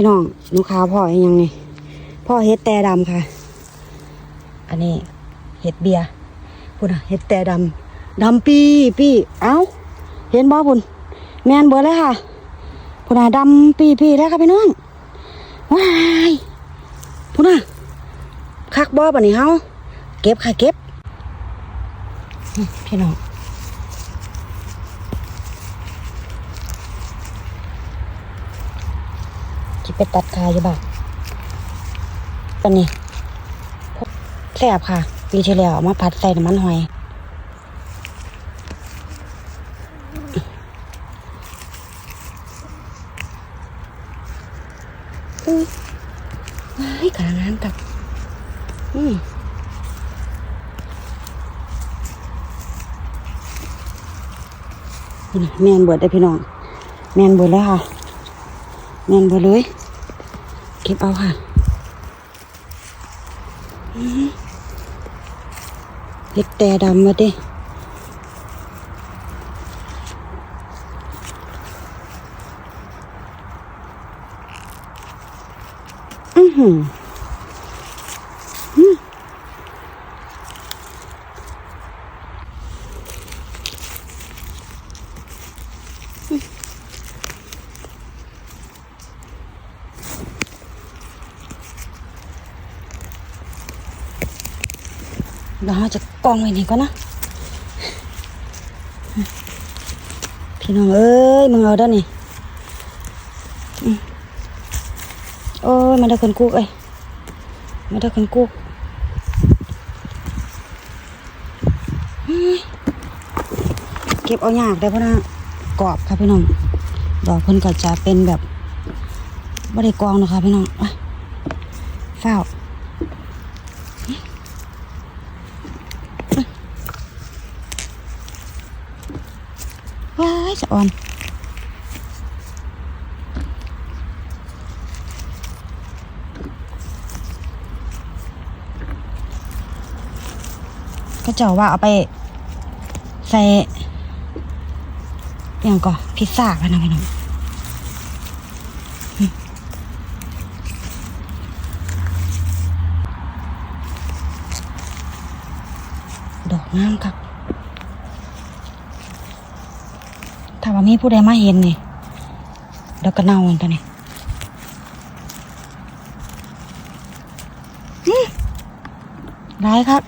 พี่น้องหนูขาวพ่ออีกอยังนี่พ่อเฮ็ดแต่ดำค่ะ อันนี้เฮ็ดเบียร์พุ่นอะเฮ็ดแต่ดำดำปีปีเอ้า เห็นบ่พุ่นแมนเบิดเลยค่ะพุ่นอะดำปีปีแล้วค่ะพี่น้องว้ายพุ่นอะคักบ่ปะนี่เฮาเก็บค่ะเก็บพี่น้อง จิไปตัดคาอยู่บ้านตอนนี้แซ่บค่ะ ปีที่แล้วเอามาผัดใส่น้ำมันหอยอุ้ยว้ายขางานกับ อืมนี่นะแมนเบิดได้พี่น้อง แมนเบิดแล้วค่ะ แมนเบิดเลยเก็บเอาค่ะอื้อหือเห็ดแต่ดำมาดิอือหืออืม เดี๋ยวเราจะกองไว้นี่ก่อนนะพี่น้องเอ้ยมึงเอาด้านนี่โอ้ยมันได้คนกุกเอ้ยมันได้คนกุกเก็บเอายากได้พราะนะกรอบค่ะพี่น้องดอกเพิ่นก็จะเป็นแบบไม่ได้กองนะคะพี่น้องอะเฝ้าายสะออนก็เจ้าว่าเอาไป ใส่อย่างก่อพิซซ่ากันนะพี่น้องอืมดอกงามครับ ถ้าว่ามีผู้ใดมาเห็นนี่เดี๋ยวก็เน่าอันตัวนี้อืมได้ครับ